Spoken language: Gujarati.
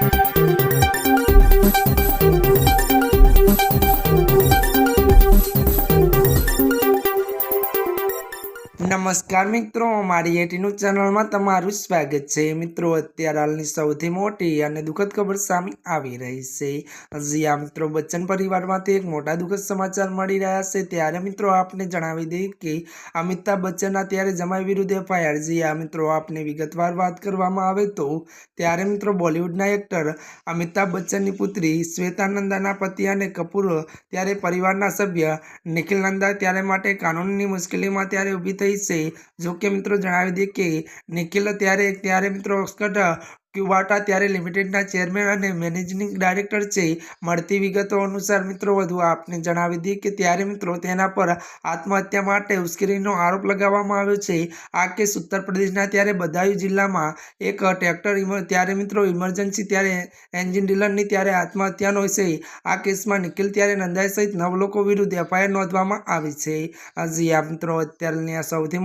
Thank you. નમસ્કાર મિત્રો મારી એટીનું ચેનલમાં તમારું સ્વાગત છે. મિત્રો, અત્યારે હાલની સૌથી મોટી અને દુઃખદ ખબર સામે આવી રહી છે. હજી આ મિત્રો, બચ્ચન પરિવારમાંથી એક મોટા દુઃખદ સમાચાર મળી રહ્યા છે. ત્યારે મિત્રો, આપને જણાવી દઈએ કે અમિતાભ બચ્ચનના ત્યારે જમાઈ વિરુદ્ધ એફઆઈઆર જી આ મિત્રો, આપને વિગતવાર વાત કરવામાં આવે તો, ત્યારે મિત્રો બોલિવૂડના એક્ટર અમિતાભ બચ્ચનની પુત્રી શ્વેતા નંદાના પતિ અને કપૂર, ત્યારે પરિવારના સભ્ય નિખિલ નંદા, ત્યારે માટે કાનૂનની મુશ્કેલીમાં ત્યારે ઊભી થઈ છે. જો મિત્રો જણાવી દઈએ કે નિખિલ ત્યારે ત્યારે મિત્રો ઓસ્કટ ક્યુબાટા ત્યારે લિમિટેડના ચેરમેન અને મેનેજિંગ ડાયરેક્ટર છે. મળતી વિગતો અનુસાર મિત્રો, વધુ આપને જણાવી દઈએ કે ત્યારે મિત્રો તેના પર આત્મહત્યા માટે ઉશ્કેરીનો આરોપ લગાવવામાં આવ્યો છે. આ કેસ ઉત્તર પ્રદેશના ત્યારે બદાયુ જિલ્લામાં એક ટ્રેક્ટર ત્યારે મિત્રો ઇમરજન્સી, ત્યારે એન્જિન ડીલરની ત્યારે આત્મહત્યાનો છે. આ કેસમાં નિખિલ ત્યારે નંદાઈ સહિત નવ લોકો વિરુદ્ધ એફઆઈઆર નોંધવામાં આવી છે. હજી આ મિત્રો, અત્યારની આ સૌથી